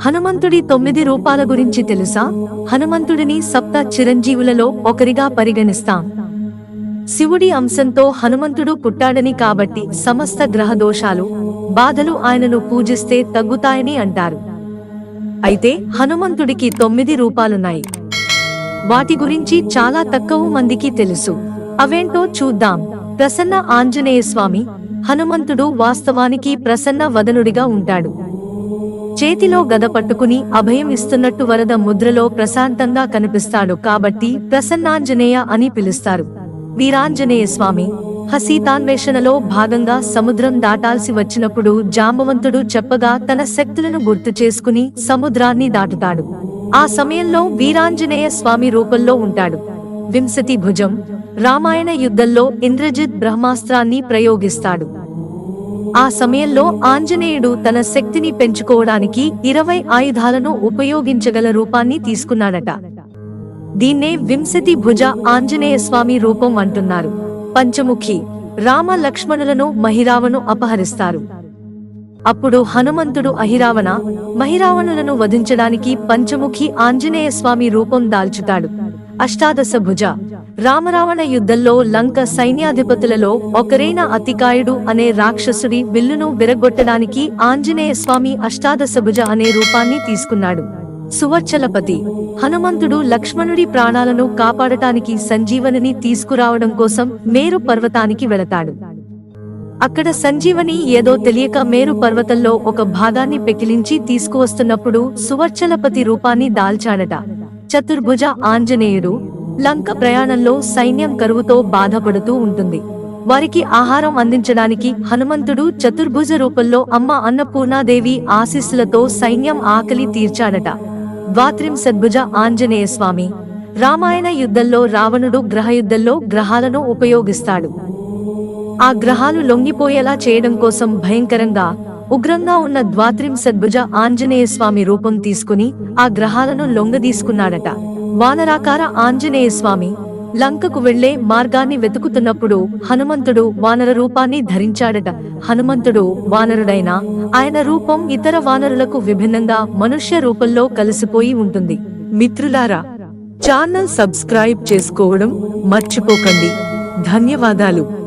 హనుమంతుడి తొమ్మిది రూపాల గురించి తెలుసా? హనుమంతుడిని సప్త చిరంజీవులలో ఒకరిగా పరిగణిస్తాం. శివుడి అంశంతో హనుమంతుడు పుట్టాడని కాబట్టి సమస్త గ్రహ దోషాలు బాధలు ఆయనను పూజిస్తే తగ్గుతాయని అంటారు. అయితే హనుమంతుడికి తొమ్మిది రూపాలున్నాయి. వాటి గురించి చాలా తక్కువ మందికి తెలుసు. అవేంటో చూద్దాం. ప్రసన్న ఆంజనేయ స్వామి హనుమంతుడు వాస్తవానికి ప్రసన్న వదనుడిగా ఉంటాడు. చేతిలో గద పట్టుకుని అభయం ఇస్తున్నట్టు వరద ముద్రలో ప్రశాంతంగా కనిపిస్తాడు కాబట్టి ప్రసన్నాంజనేయ అని పిలుస్తారు. వీరాంజనేయ స్వామి హసీతాన్వేషణలో భాగంగా సముద్రం దాటాల్సి వచ్చినప్పుడు జాంబవంతుడు చెప్పగా తన శక్తులను గుర్తు చేసుకుని సముద్రాన్ని దాటుతాడు. ఆ సమయంలో వీరాంజనేయ స్వామి రూపంలో ఉంటాడు. వింశతి భుజం రామాయణ యుద్ధంలో ఇంద్రజిత్ బ్రహ్మాస్త్రాన్ని ప్రయోగిస్తాడు. ఆ సమయంలో ఆంజనేయుడు తన శక్తిని పెంచుకోవడానికి ఇరవై ఆయుధాలను ఉపయోగించగల రూపాన్ని తీసుకున్నాడట. దీన్నే వింశతి భుజ ఆంజనేయ స్వామి రూపం అంటున్నారు. పంచముఖి రామ లక్ష్మణులను మహిరావను అపహరిస్తారు. అప్పుడు హనుమంతుడు అహిరావణ మహిరావణులను వధించడానికి పంచముఖి ఆంజనేయ స్వామి రూపం దాల్చుతాడు. అష్టాదశ భుజ. రామరావణ యుద్ధంలో లంక సైన్యాధిపతులలో ఒకరైన అతికాయుడు అనే రాక్షసుడి విల్లును విరగొట్టడానికి ఆంజనేయ స్వామి అష్టాదశ భుజ అనే రూపాన్ని తీసుకున్నాడు. సువర్చలపతి. హనుమంతుడు లక్ష్మణుడి ప్రాణాలను కాపాడటానికి సంజీవనిని తీసుకురావడం కోసం మేరు పర్వతానికి వెళతాడు. అక్కడ సంజీవని ఏదో తెలియక మేరు పర్వతంలో ఒక భాగాన్ని పెకిలించి తీసుకువస్తున్నప్పుడు సువర్చలపతి రూపాన్ని దాల్చాడట. చతుర్భుజ ఆంజనేయుడు లంక ప్రయాణంలో సైన్యం కరువుతో బాధపడుతూ ఉంటుంది. వారికి ఆహారం అందించడానికి హనుమంతుడు చతుర్భుజ రూపంలో అమ్మ అన్నపూర్ణాదేవి ఆశీస్సులతో సైన్యం ఆకలి తీర్చాడట. ద్వాత్రింసద్భుజ ఆంజనేయ స్వామి రామాయణ యుద్ధంలో రావణుడు గ్రహయుద్ధంలో గ్రహాలను ఉపయోగిస్తాడు. ఆ గ్రహాలు లొంగిపోయేలా చేయడం కోసం భయంకరంగా ఉగ్రంగా ఉన్న ద్వాత్రింసద్భుజ ఆంజనేయ స్వామి రూపం తీసుకుని ఆ గ్రహాలను లొంగదీసుకున్నాడట. వానరాకార ఆంజనేయ స్వామి లంకకు వెళ్ళే మార్గాన్ని వెతుకుతున్నప్పుడు హనుమంతుడు వానర రూపాన్ని ధరించాడట. హనుమంతుడు వానరుడైనా ఆయన రూపం ఇతర వానరులకు విభిన్నంగా మనుష్య రూపంలో కలిసిపోయి ఉంటుంది. మిత్రులారా ఛానల్ సబ్స్క్రైబ్ చేసుకోవడం మర్చిపోకండి. ధన్యవాదాలు.